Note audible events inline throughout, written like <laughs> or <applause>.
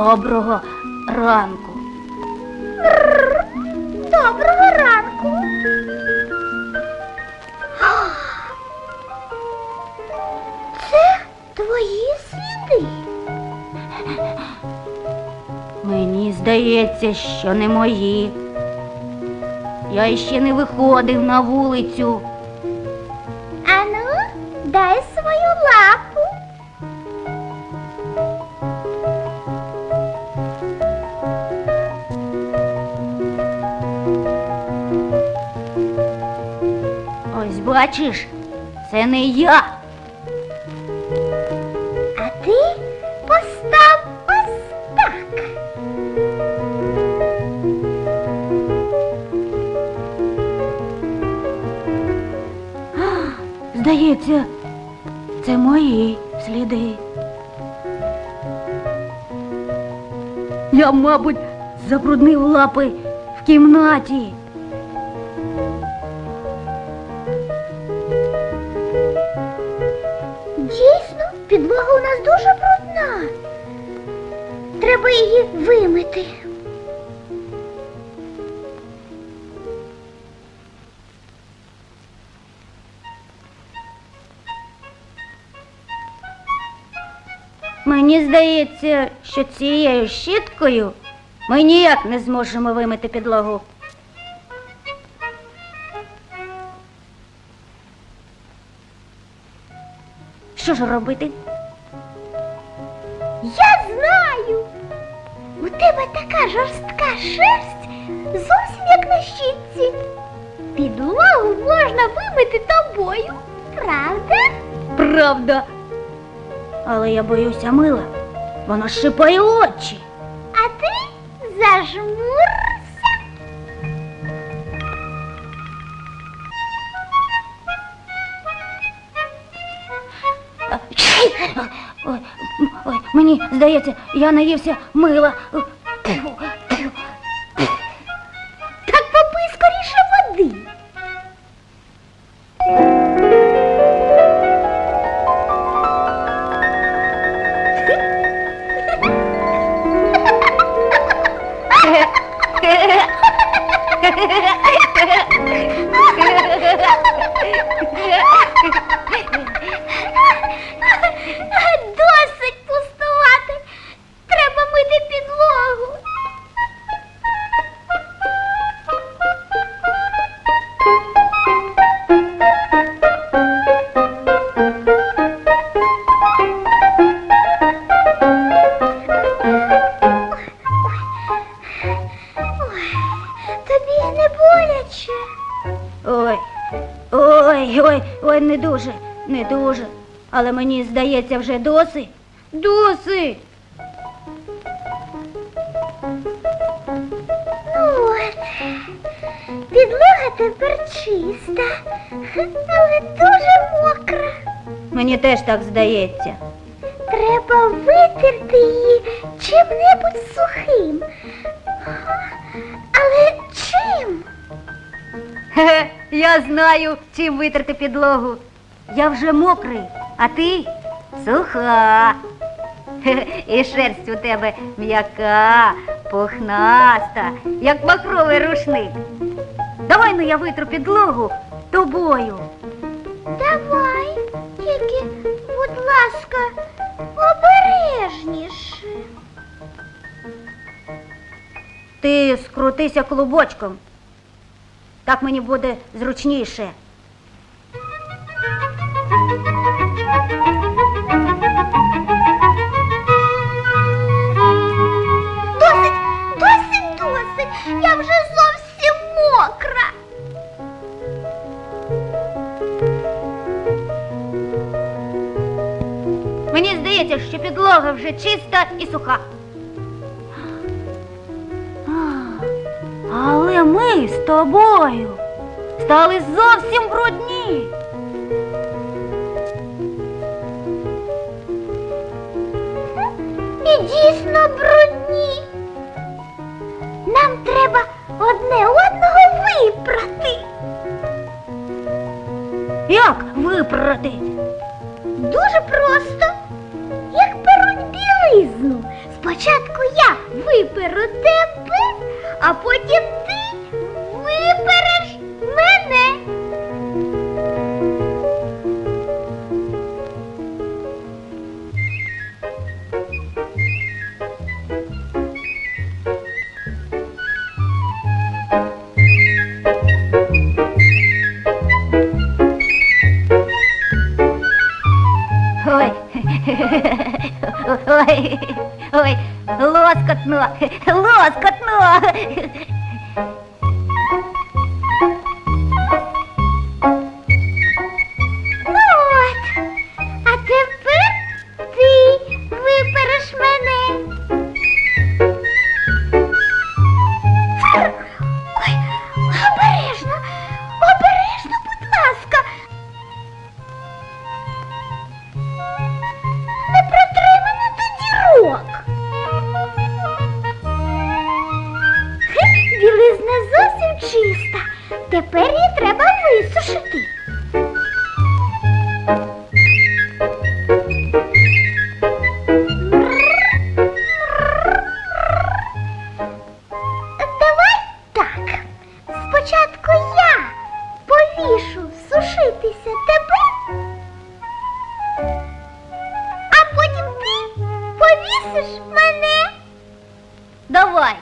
Доброго ранку. Доброго ранку. Це твої сліди. Мені здається, що не мої. Я ще не виходив на вулицю. Бачиш, це не я. А ти постав ось так. Здається, це мої сліди. Я, мабуть, забруднив лапи в кімнаті. Підлога у нас дуже брудна. Треба її вимити. Мені здається, що цією щіткою ми ніяк не зможемо вимити підлогу. Що ж робити? Я знаю. У тебе така жорстка шерсть, зовсім як на щітці. Підлогу можна вимити тобою, правда? Правда. Але я боюся мила. Воно шипає очі. А ти зажмурся. Ой, ой, мені здається, я наївся мила. Так попий скоріше води. <laughs> тобі не боляче. Ой, ой, ой, ой, не дуже, не дуже. Але мені здається, вже досить. Досить. От. Підлога тепер чиста, але дуже мокра. Мені теж так здається. Треба витерти її чим-небудь сухим. Але? Хе-хе, я знаю, чим витерти підлогу. Я вже мокрий, а ти суха. Хе-хе, І шерсть у тебе м'яка, пухнаста, як махровий рушник. Давай ну я витру підлогу тобою. Давай, тільки, будь ласка, обережніше. Ти скрутися клубочком. Так мені буде зручніше. Досить, досить, досить. Я вже зовсім мокра. Мені здається, що підлога вже чиста і суха. Але ми з тобою стали зовсім брудні. І дійсно брудні. А потім ти випереш мене. Ой. Ой. Ой. Лоскотно. Лоскотно. Повісиш мене. Давай.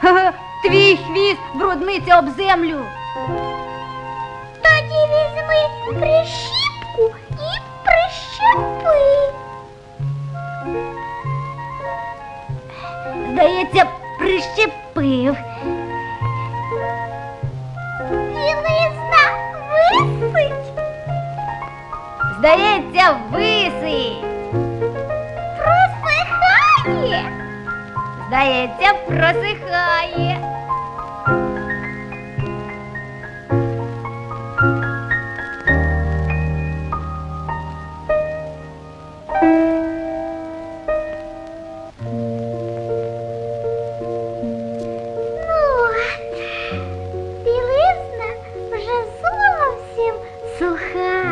Ха-ха, Твій хвіст брудниться об землю. Тоді візьми прищіпку і прищепи. Здається, прищепив. Білизна висить, Здається, висить. Здається, просихає. Ну, от, білизна вже зовсім суха.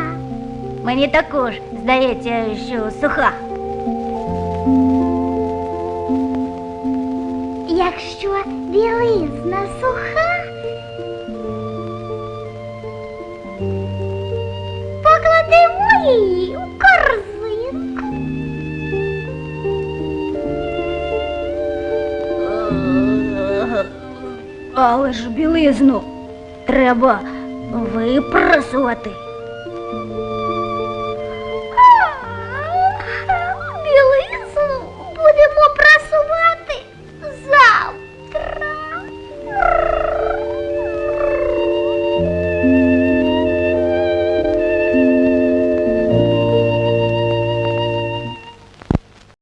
Мені також здається, що суха. Якщо білизна суха, покладемо її у корзинку. Але ж білизну треба випрасувати.